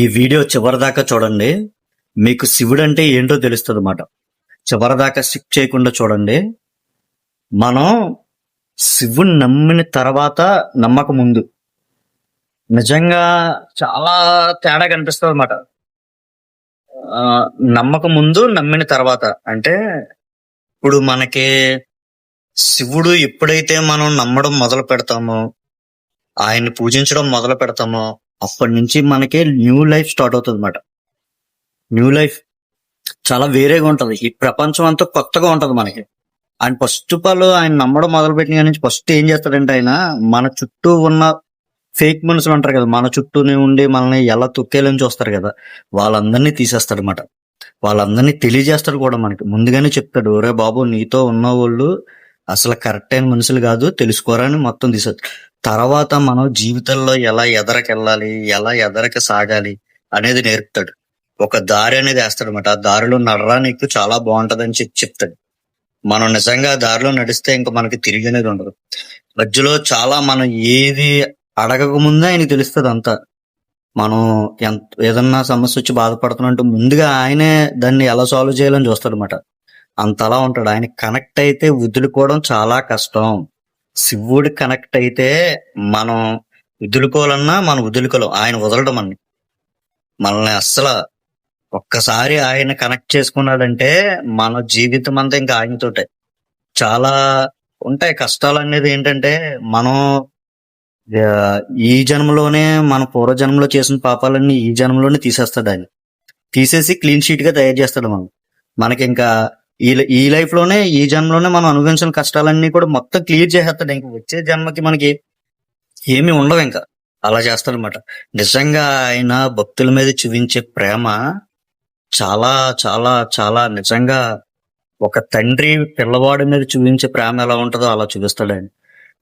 ఈ వీడియో చివరిదాకా చూడండి. మీకు శివుడు అంటే ఏంటో తెలుస్తుంది అన్నమాట చివరిదాకా స్కిప్ చేయకుండా చూడండి. మనం శివుని నమ్మిన తర్వాత నమ్మక ముందు. నిజంగా చాలా తేడా కనిపిస్తుంది అనమాట నమ్మక ముందు నమ్మిన తర్వాత. అంటే ఇప్పుడు మనకి శివుడు ఎప్పుడైతే మనం నమ్మడం మొదలు పెడతామో ఆయన్ని పూజించడం మొదలు పెడతామో అప్పటి నుంచి మనకి న్యూ లైఫ్ స్టార్ట్ అవుతుంది అనమాట న్యూ లైఫ్ చాలా వేరేగా ఉంటుంది. ఈ ప్రపంచం అంతా కొత్తగా ఉంటుంది మనకి. ఆయన ఫస్ట్ ఆఫ్ ఆల్ ఆయన నమ్మడం మొదలు పెట్టిన నుంచి ఫస్ట్ ఏం చేస్తాడంటే ఆయన మన చుట్టూ ఉన్న ఫేక్ మనుషులు అంటారు కదా మన చుట్టూనే ఉండి మనల్ని ఎలా తొక్కేలని చూస్తారు కదా వాళ్ళందరినీ తీసేస్తాడు అనమాట వాళ్ళందరినీ తెలియజేస్తాడు కూడా మనకి. ముందుగానే చెప్తాడు ఒరే బాబు నీతో ఉన్న వాళ్ళు అసలు కరెక్ట్ అయిన మనుషులు కాదు తెలుసుకోరా అని మొత్తం తీసేది తర్వాత మనం జీవితంలో ఎలా ఎదరకెళ్ళాలి ఎలా ఎదరకి సాగాలి అనేది నేర్పుతాడు. ఒక దారి అనేది వేస్తాడు అనమాట ఆ దారిలో నడరానికి చాలా బాగుంటదని చెప్పి చెప్తాడు. మనం నిజంగా ఆ దారిలో నడిస్తే ఇంకా మనకి తిరిగి అనేది ఉండదు. మధ్యలో చాలా మనం ఏది అడగక ముందే ఆయనకి తెలుస్తుంది అంతా. మనం ఎంత ఏదన్నా సమస్య వచ్చి బాధపడుతున్నట్టు ముందుగా ఆయనే దాన్ని ఎలా సాల్వ్ చేయాలని చూస్తాడు అనమాట అంతలా ఉంటాడు. ఆయన కనెక్ట్ అయితే వదులుకోవడం చాలా కష్టం. శివుడు కనెక్ట్ అయితే మనం వదులుకోవాలన్నా మనం వదులుకోలేం. ఆయన వదలడం అన్ని. మనల్ని అస్సలు ఒక్కసారి ఆయన కనెక్ట్ చేసుకున్నాడంటే మన జీవితం అంతా ఇంకా ఆయనతోటే. చాలా ఉంటాయి కష్టాలు అనేది ఏంటంటే మనం ఈ జన్మలోనే మన పూర్వజన్మలో చేసిన పాపాలన్నీ ఈ జన్మలోనే తీసేస్తాడు ఆయన. తీసేసి క్లీన్ షీట్గా తయారు చేస్తాడు మనం మనకి ఇంకా ఈ ఈ లైఫ్లోనే ఈ జన్మలోనే మనం అనుభవించిన కష్టాలన్నీ కూడా మొత్తం క్లియర్ చేసేస్తాడు. ఇంకా వచ్చే జన్మకి మనకి ఏమీ ఉండవు ఇంకా. అలా చేస్తాడనమాట నిజంగా ఆయన భక్తుల మీద చూపించే ప్రేమ చాలా చాలా చాలా నిజంగా ఒక తండ్రి పిల్లవాడి మీద చూపించే ప్రేమ ఎలా ఉంటుందో అలా చూపిస్తాడు ఆయన.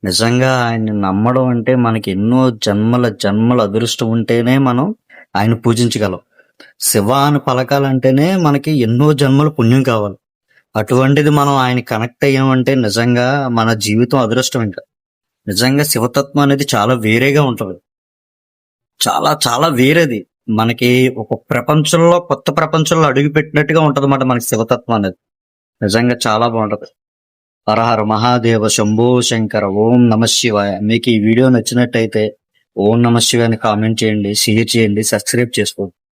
నిజంగా ఆయన్ని నమ్మడం అంటే మనకి ఎన్నో జన్మల జన్మల అదృష్టం ఉంటేనే మనం ఆయన పూజించగలం. శివ అని పలకాలంటేనే మనకి ఎన్నో జన్మల పుణ్యం కావాలి. అటువంటిది మనం ఆయన కనెక్ట్ అయ్యామంటే నిజంగా మన జీవితం అదృష్టం ఇంకా. నిజంగా శివతత్వం అనేది చాలా వేరేగా ఉంటుంది. చాలా చాలా వేరేది. మనకి ఒక ప్రపంచంలో కొత్త ప్రపంచంలో అడుగు పెట్టినట్టుగా ఉంటది అన్నమాట మనకి శివతత్వం అనేది. నిజంగా చాలా బాగుంటుంది. హరహర మహాదేవ శంభో శంకర ఓం నమ శివాయ. మీకు ఈ వీడియో నచ్చినట్టయితే ఓం నమ శివాయని కామెంట్ చేయండి షేర్ చేయండి సబ్స్క్రైబ్ చేసుకోండి.